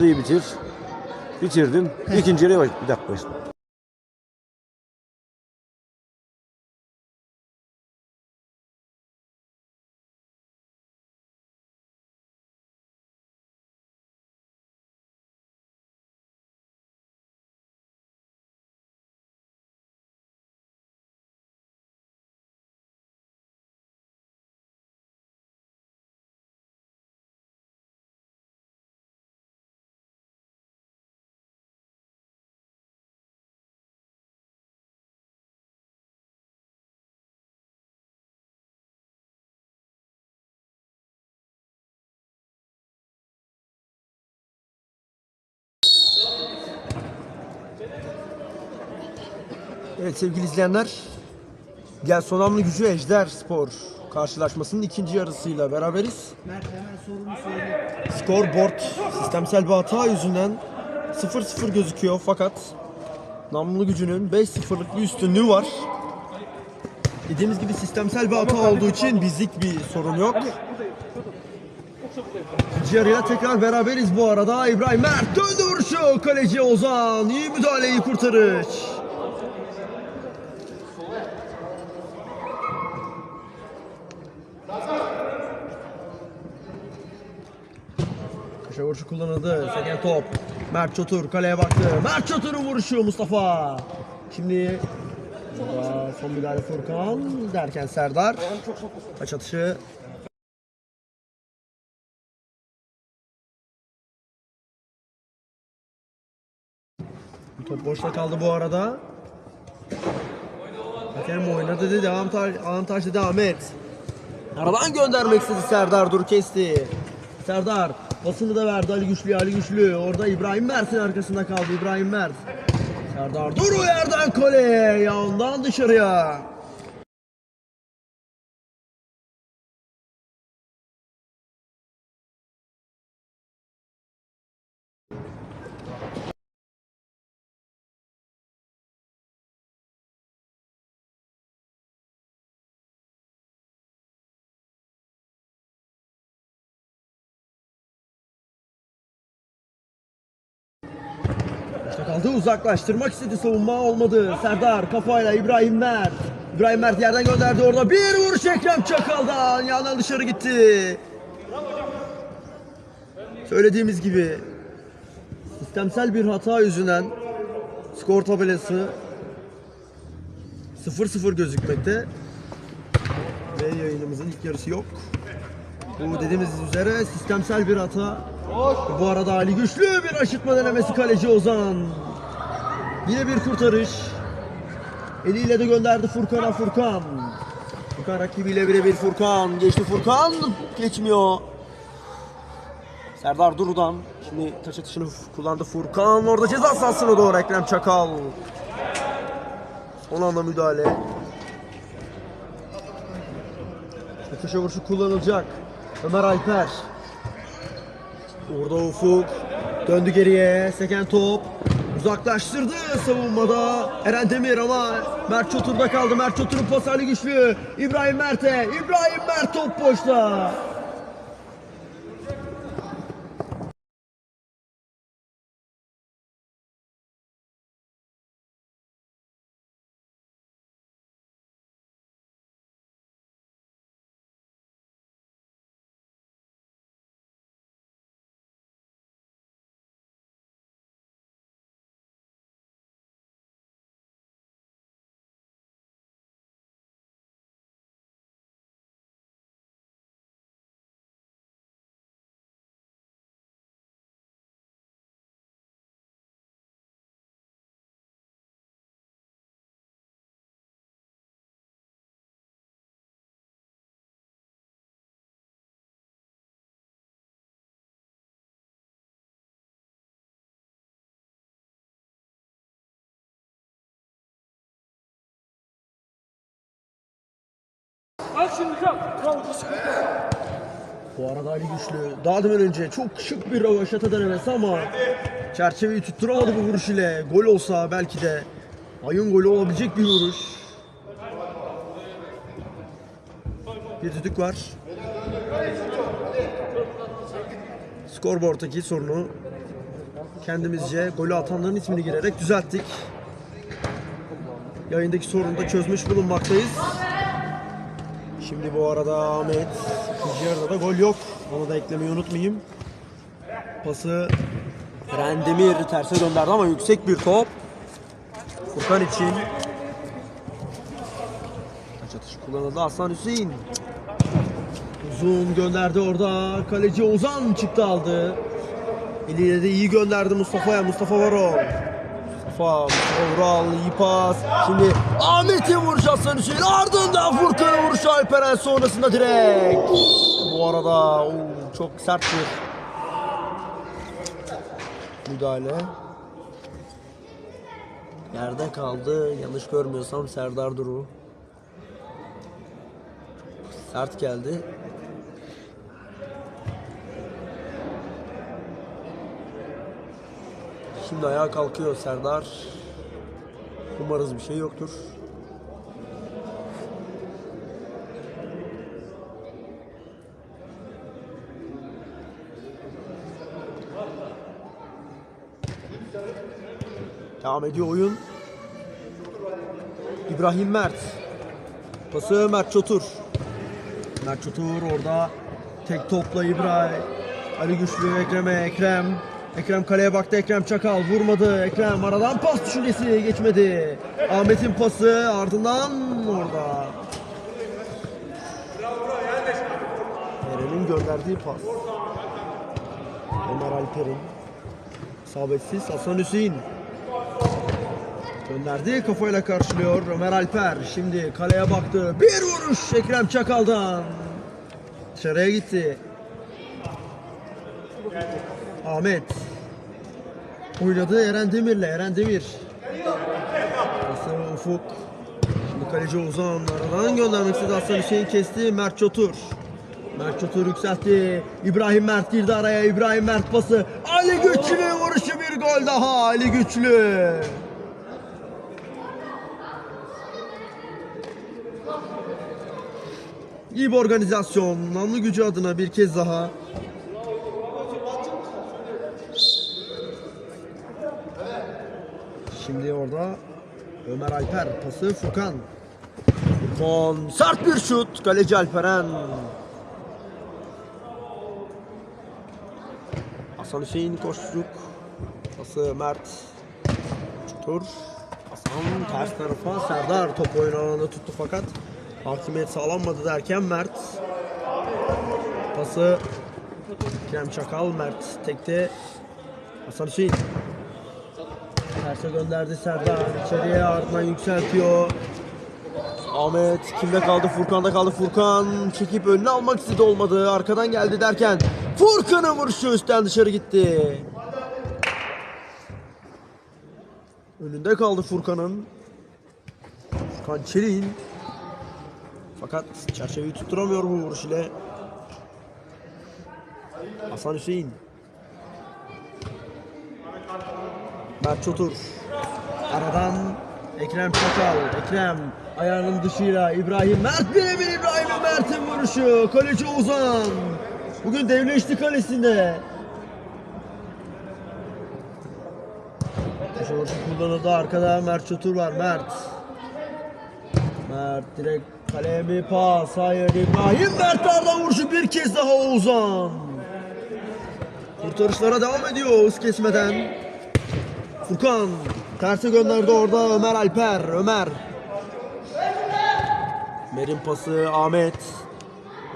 Bitir. Bitirdim. İkinci yere baş- bir dakika. Evet sevgili izleyenler, Gel Sonamlı Gücü Ejder Spor karşılaşmasının ikinci yarısıyla beraberiz. Scoreboard sistemsel bir hata yüzünden 0-0 gözüküyor fakat Namlı Gücü'nün 5-0'lık bir üstünlüğü var. Dediğimiz gibi sistemsel bir hata olduğu için bizlik bir sorun yok. İkinci yarıya tekrar beraberiz bu arada. İbrahim Mert döndü vuruşu. Kaleci Ozan iyi müdahale iyi kurtarış. Köşe vuruşu kullanıldı. Seken top. Mert Çotur kaleye baktı. Mert Çotur'un vuruşu Mustafa. Şimdi burada son müdahale Furkan derken Serdar. Kaç atışı. Top boşta kaldı bu arada. Hakem oynadı dedi. Avantaj, avantaj dedi Ahmet. Aradan göndermek istedi Serdar dur kesti. Serdar pasını da verdi Ali Güçlü Ali Güçlü. Orada İbrahim Mert'in arkasında kaldı İbrahim Mert. Serdar dur o yerden kole. Yandan dışarıya. Uzaklaştırmak istedi savunma olmadı. Serdar kafayla İbrahim Mert. İbrahim Mert yerden gönderdi orada. Bir vuruş Ekrem Çakal'dan. Yandan dışarı gitti. Söylediğimiz gibi sistemsel bir hata yüzünden skor tabelası 0-0 gözükmekte. Ve yayınımızın ilk yarısı yok. Bu dediğimiz üzere sistemsel bir hata. Bu arada Ali Güçlü bir aşırtma denemesi kaleci Ozan. Yine bir kurtarış. Eliyle de gönderdi Furkan'a Furkan. Furkan rakibiyle birebir Furkan. Geçti Furkan. Geçmiyor. Serdar Duru'dan. Şimdi taç atışını kullandı Furkan. Orada ceza sahasına doğru Ekrem Çakal. Son anda müdahale. Şimdi Köşe vuruşu kullanılacak. Ömer Alper. Orada Ufuk döndü geriye. Seken top. Uzaklaştırdı savunmada. Eren Demir ama Mert Çotur'da kaldı. Mert Çotur'un Ali güçlü. İbrahim Mert'e. İbrahim Mert top boşta. Bu arada Ali Güçlü daha demin önce çok şık bir rövaşata denemesi ama çerçeveyi tutturamadı bu vuruş ile. Gol olsa belki de ayın golü olabilecek bir vuruş. Bir düdük var. Skorboard'daki sorunu kendimizce golü atanların ismini girerek düzelttik. Yayındaki sorunu da çözmüş bulunmaktayız. Şimdi bu arada Ahmet ikinci yarıda da gol yok. Onu da eklemeyi unutmayayım. Pası Eren Demir terse gönderdi ama yüksek bir top. Furkan için. Taç atışı kullanıldı Hasan Hüseyin. Uzun gönderdi orada. Kaleci Ozan çıktı aldı. Eliyle de iyi gönderdi Mustafa'ya. Mustafa Varol. Mustafa Vural, iyi. Şimdi Ahmet'in vuruşu Hasan. Ardından Furkan'ın vuruşu Alperen sonrasında direkt. Bu arada oo, çok sert bir müdahale. Yerde kaldı. Yanlış görmüyorsam Serdar Duru. Sert geldi. Şimdi ayağa kalkıyor Serdar. Umarız bir şey yoktur. Devam ediyor oyun. İbrahim Mert. Pası Mert Çotur. Mert Çotur orada tek topla İbrahim. Ali Güçlü Ekrem'e Ekrem. Ekrem kaleye baktı Ekrem Çakal vurmadı. Ekrem aradan pas düşüncesi geçmedi. Ahmet'in pası ardından orada. Eren'in gönderdiği pas. Ömer Alper'in. Sabetsiz Hasan Hüseyin. Gönderdi kafayla karşılıyor Ömer Alper. Şimdi kaleye baktı. Bir vuruş Ekrem Çakal'dan. Dışarıya gitti. Ahmet. Oynadı Eren Demir'le. Eren Demir. Pası Ufuk. Şimdi kaleci Ozan aradan göndermek istedi. Hasan Hüseyin kesti. Mert Çotur. Mert Çotur yükseltti. İbrahim Mert girdi araya. İbrahim Mert pası. Ali Güçlü vuruşu bir gol daha. Ali Güçlü. İyi bir organizasyon. Namlı gücü adına bir kez daha. Şimdi orada Ömer Alper pası Furkan. Furkan sert bir şut. Kaleci Alperen. Hasan Hüseyin koştuk. Pası Mert. Çutur. Hasan ters tarafa Serdar top oyun alanında tuttu fakat hakimiyet sağlanmadı derken Mert pası Kerem Çakal Mert tekte Hasan Hüseyin Terse gönderdi Serdar. İçeriye ardından yükseltiyor. Ahmet kimde kaldı? Furkan'da kaldı. Furkan çekip önüne almak istedi olmadı. Arkadan geldi derken Furkan'ın vuruşu üstten dışarı gitti. Önünde kaldı Furkan'ın. Furkan Çelik'in. Fakat çerçeveyi tutturamıyor bu vuruş ile. Hasan Hüseyin. Mert Çotur. Aradan Ekrem Çakal. Ekrem ayağının dışıyla İbrahim Mert birebir İbrahim Mert'in vuruşu. Kaleci Ozan. Bugün devleşti kalesinde. Köşe vuruşu kullanıldı. Arkada Mert Çotur var. Mert. Mert direkt kaleye bir pas. Hayır İbrahim Mert Arda vuruşu bir kez daha Oğuzhan. Kurtarışlara devam ediyor hız kesmeden. Furkan terse gönderdi orada Ömer Alper. Ömer. Ömer'in pası Ahmet.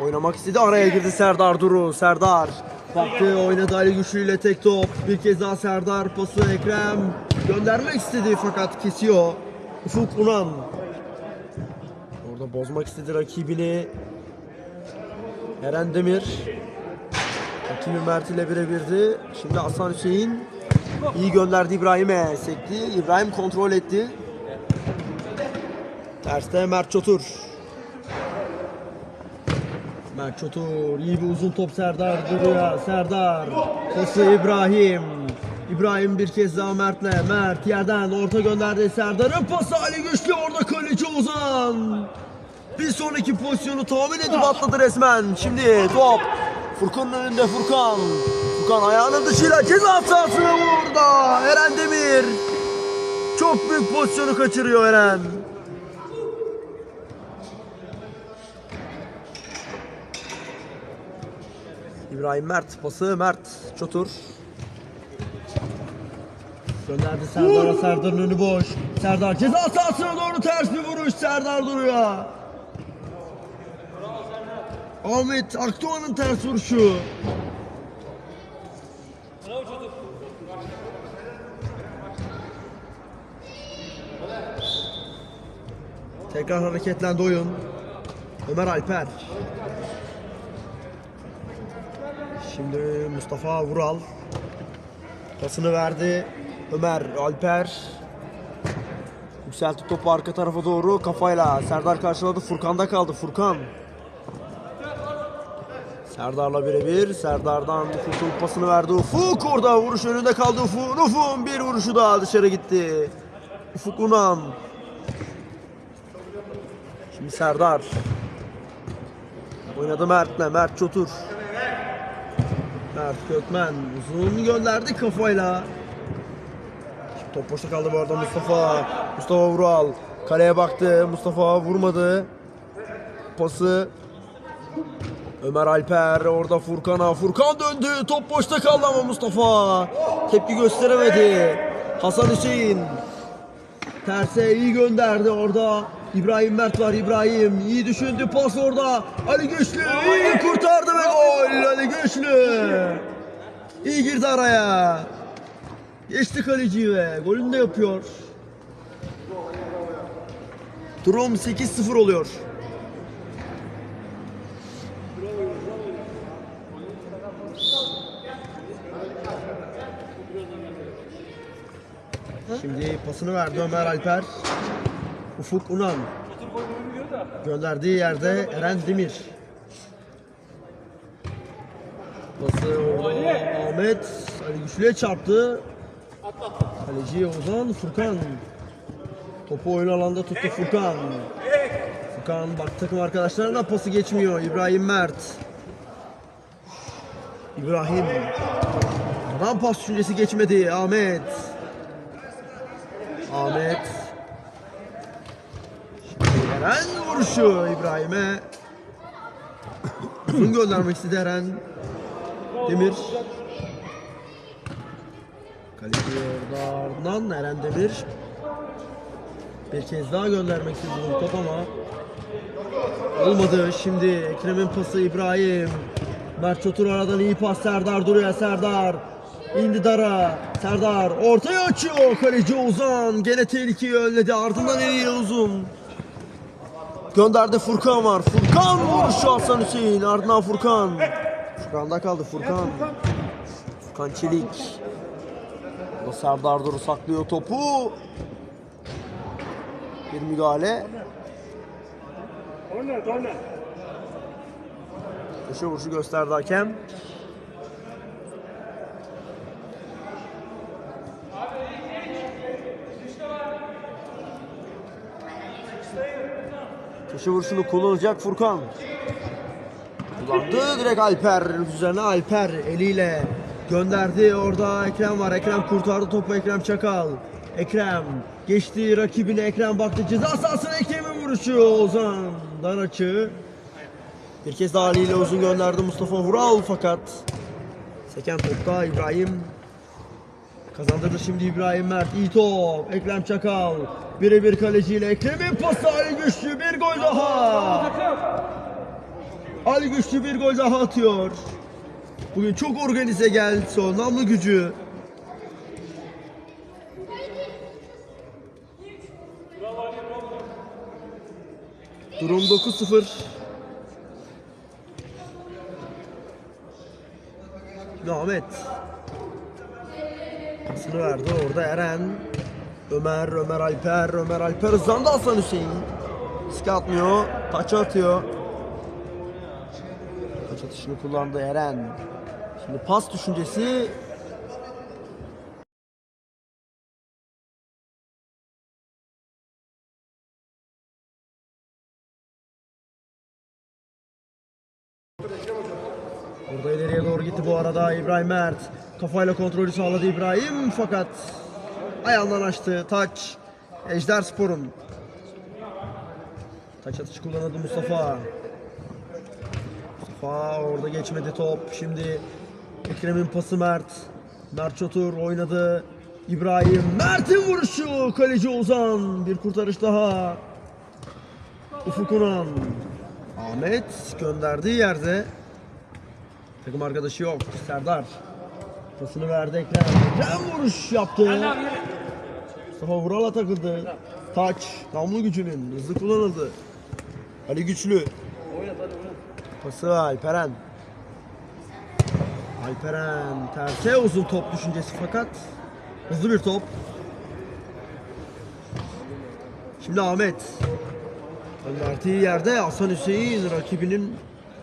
Oynamak istedi araya girdi Serdar Duru. Serdar baktı oynadı Ali Güçlü ile tek top. Bir kez daha Serdar pası Ekrem. Göndermek istedi fakat kesiyor. Ufuk Unan. Orada bozmak istedi rakibini. Eren Demir. Rakibi Mert ile birebirdi. Şimdi Hasan Hüseyin iyi gönderdi İbrahim'e. Sekti. İbrahim kontrol etti. Terste Mert Çotur. Mert Çotur. iyi bir uzun top Serdar duruyor. Serdar. Pası İbrahim. İbrahim bir kez daha Mert'le. Mert yerden orta gönderdi Serdar'ın pası Ali Güçlü orada kaleci Ozan. Bir sonraki pozisyonu tahmin edip atladı resmen. Şimdi top Furkan'ın önünde Furkan. Furkan ayağının dışıyla ceza sahasına vurdu. Eren Demir. Çok büyük pozisyonu kaçırıyor Eren. İbrahim Mert pası Mert Çotur. Gönderdi Serdar'a Serdar'ın önü boş. Serdar ceza sahasına doğru ters bir vuruş. Serdar duruyor. Ahmet Akdoğan'ın ters vuruşu. Tekrar hareketlendi oyun. Ömer Alper. Şimdi Mustafa Vural. Pasını verdi. Ömer Alper. Yükseltti topu arka tarafa doğru kafayla. Serdar karşıladı. Furkan'da kaldı. Furkan. Serdar'la birebir. Serdar'dan Ufuk'un pasını verdi. Ufuk orada vuruş önünde kaldı Ufuk. Ufuk'un bir vuruşu daha dışarı gitti. Ufuk Unan. Şimdi Serdar. Oynadı Mert'le. Mert Çotur. Mert Gökmen uzun gönderdi kafayla. Top boşta kaldı bu arada Mustafa. Mustafa Vural. Kaleye baktı. Mustafa vurmadı. Pası Ömer Alper orada Furkan'a. Furkan döndü. Top boşta kaldı ama Mustafa. Tepki gösteremedi. Hasan Hüseyin. Terse iyi gönderdi orada. İbrahim Mert var İbrahim. iyi düşündü pas orada. Ali Güçlü iyi kurtardı ve gol. Ali Güçlü. İyi girdi araya. Geçti kaleci ve golünü de yapıyor. Durum 8-0 oluyor. Şimdi pasını verdi Ömer Alper. Ufuk Unan. Gönderdiği yerde Eren Demir. Pası orada Ahmet Ali Güçlü'ye çarptı. Kaleci Ozan Furkan. Topu oyun alanda tuttu Furkan. Furkan bak takım arkadaşlarına pası geçmiyor. İbrahim Mert. İbrahim. Adam pas düşüncesi geçmedi. Ahmet. Ahmet. Eren vuruşu İbrahim'e. Uzun göndermek istedi Eren. Demir. Kaleci orada ardından Eren Demir. Bir kez daha göndermek istedi bu top ama olmadı. Şimdi Ekrem'in pası İbrahim. Mert Çotur aradan iyi pas Serdar duruyor Serdar. İndi Dara. Serdar ortaya açıyor. Kaleci Ozan gene tehlikeyi önledi. Ardından eliyle uzun. Gönderdi Furkan var. Furkan vuruşu Hasan Hüseyin. Ardından Furkan. Furkan'da kaldı Furkan. Furkan Çelik. O Serdar Duru saklıyor topu. Bir müdahale. Köşe vuruşu gösterdi hakem. Köşe vuruşunu kullanacak Furkan. Kullandı direkt Alper üzerine. Alper eliyle gönderdi. Orada Ekrem var. Ekrem kurtardı topu. Ekrem Çakal. Ekrem geçti rakibine. Ekrem baktı. Ceza sahasına Ekrem'in vuruşu. Ozan'dan açı bir kez daha Ali ile uzun gönderdi Mustafa Vural. Fakat seken topta İbrahim Kazandırdı şimdi İbrahim Mert. iyi top. Ekrem Çakal. Birebir kaleciyle. Ekrem'in pası Ali Güçlü. Bir gol daha. Ali Güçlü bir gol daha atıyor. Bugün çok organize geldi son. Namlı gücü. Durum 9-0. Ahmet. Pasını verdi orada Eren. Ömer, Ömer Alper, Ömer Alper hızlandı Hasan Hüseyin. Riske atmıyor, taça atıyor. Taç atışını kullandı Eren. Şimdi pas düşüncesi Burada ileriye doğru gitti bu arada İbrahim Mert. Kafayla kontrolü sağladı İbrahim fakat ayağından açtı. Taç. Ejder Spor'un. Taç atışı kullanıldı Mustafa. Mustafa orada geçmedi top. Şimdi Ekrem'in pası Mert. Mert Çotur oynadı. İbrahim Mert'in vuruşu. Kaleci Ozan. Bir kurtarış daha. Ufuk Unan. Ahmet gönderdiği yerde takım arkadaşı yok. Serdar. Pasını verdi Ekrem. Ekrem vuruş yaptı. Mustafa Vural'a takıldı. Taç. Namlu gücünün. Hızlı kullanıldı. Ali Güçlü. Pası Alperen. Alperen terse uzun top düşüncesi fakat hızlı bir top. Şimdi Ahmet. Gönderdiği yerde Hasan Hüseyin rakibinin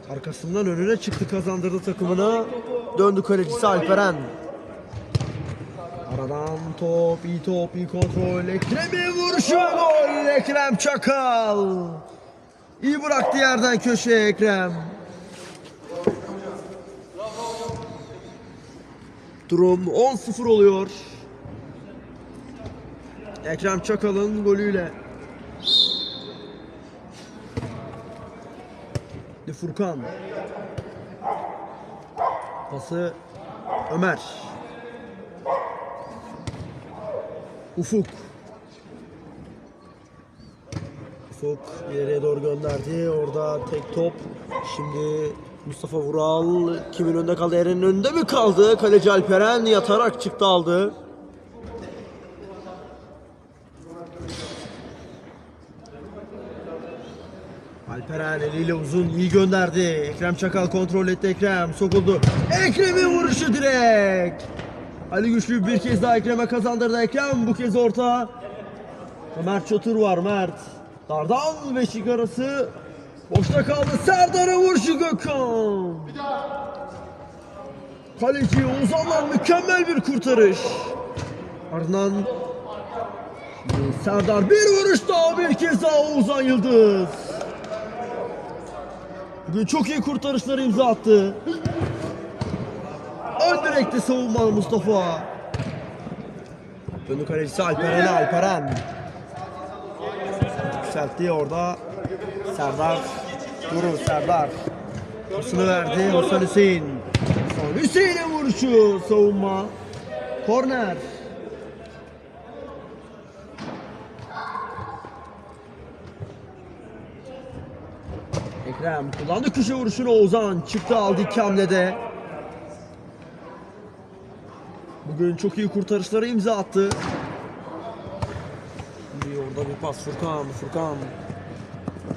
arkasından önüne çıktı kazandırdı takımına. Döndü kalecisi Alperen. Aradan top, iyi top, iyi kontrol. Ekrem'in vuruşu gol. Ekrem Çakal. İyi bıraktı yerden köşeye Ekrem. Durum 10-0 oluyor. Ekrem Çakal'ın golüyle. Furkan. Pası Ömer. Ufuk. Ufuk ileriye doğru gönderdi. Orada tek top. Şimdi Mustafa Vural kimin önünde kaldı? Eren'in önünde mi kaldı? Kaleci Alperen yatarak çıktı aldı. Eliyle uzun iyi gönderdi. Ekrem Çakal kontrol etti Ekrem. Sokuldu. Ekrem'in vuruşu direkt. Ali Güçlü bir kez daha Ekrem'e kazandırdı. Ekrem bu kez orta. Mert Çotur var Mert. Dardan beşik arası. Boşta kaldı. Serdar'a vuruşu Gökhan. Kaleci Ozan'dan mükemmel bir kurtarış. Ardından Serdar bir vuruş daha bir kez daha Ozan Yıldız. Bugün çok iyi kurtarışları imza attı. Ön direkte savunma Mustafa. Dönü kalecisi Alperen Alperen. Yükseltti orada. Serdar. Durun Serdar. Pasını verdi Hasan Hüseyin. Hasan Hüseyin'in vuruşu savunma. Korner. Ekrem kullandı köşe vuruşunu Ozan çıktı aldı iki. Bugün çok iyi kurtarışlara imza attı. Şimdi orada bir pas Furkan, Furkan.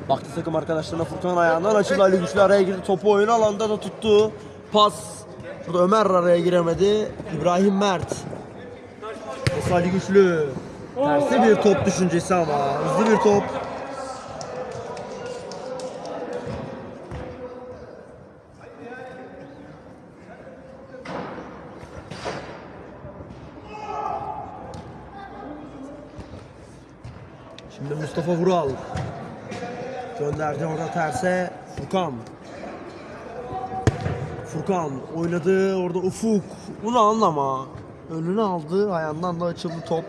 Baktı takım arkadaşlarına Furkan ayağından açıldı Ali Güçlü araya girdi. Topu oyun alanda da tuttu. Pas. Burada Ömer araya giremedi. İbrahim Mert. Pas Ali Güçlü. Tersi bir top düşüncesi ama hızlı bir top. Şimdi Mustafa Vural. Gönderdi orada terse Furkan. Furkan oynadı orada Ufuk. Bunu anlama. Önünü aldı ayağından da açıldı top.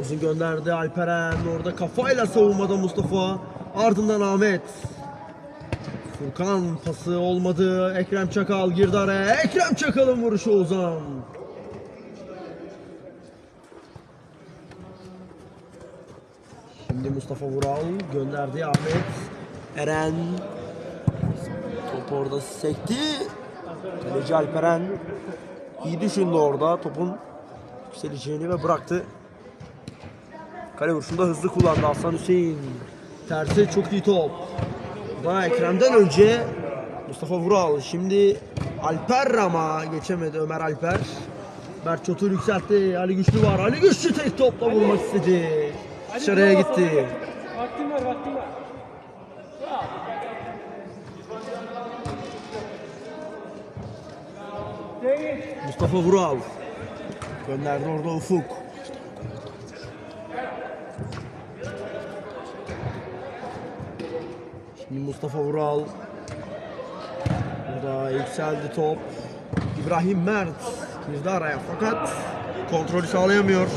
Uzun gönderdi Alperen. Orada kafayla savunmada Mustafa. Ardından Ahmet. Furkan pası olmadı. Ekrem Çakal girdi araya. Ekrem Çakal'ın vuruşu Ozan. Şimdi Mustafa Vural gönderdi Ahmet. Eren. Top orada sekti. Kaleci Alperen iyi düşündü orada topun yükseleceğini ve bıraktı. Kale vuruşunda hızlı kullandı Hasan Hüseyin. Tersi çok iyi top. Daha Ekrem'den önce Mustafa Vural. Şimdi Alper ama geçemedi Ömer Alper. Mert Çotur yükseltti. Ali Güçlü var. Ali Güçlü tek topla vurmak istedi. Dışarıya gitti. Vaktim var, vaktim var. Mustafa Vural. Gönderdi orada Ufuk. Şimdi Mustafa Vural. Burada yükseldi top. İbrahim Mert girdi araya fakat kontrolü sağlayamıyor.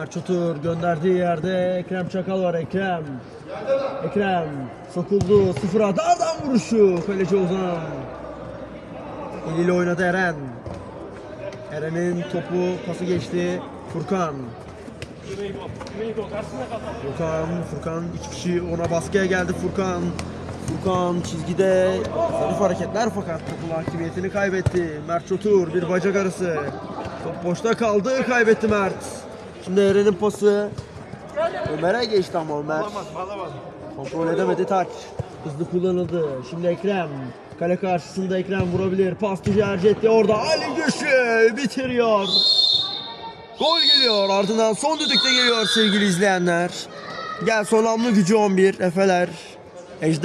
Şimdi Mert Çotur gönderdiği yerde Ekrem Çakal var Ekrem. Ekrem sokuldu sıfıra dardan vuruşu kaleci Ozan. Eliyle oynadı Eren. Eren'in topu pası geçti. Furkan. Furkan, Furkan iki kişi ona baskıya geldi Furkan. Furkan çizgide zarif hareketler fakat topun hakimiyetini kaybetti. Mert Çotur bir bacak arası. Top boşta kaldı kaybetti Mert. Şimdi Eren'in pası Ömer'e geçti ama Ömer. Kontrol edemedi taç. Hızlı kullanıldı. Şimdi Ekrem. Kale karşısında Ekrem vurabilir. Pas etti orada. Ali Güçlü bitiriyor. Gol geliyor. Ardından son düdükte geliyor sevgili izleyenler. Gel son gücü 11. Efeler.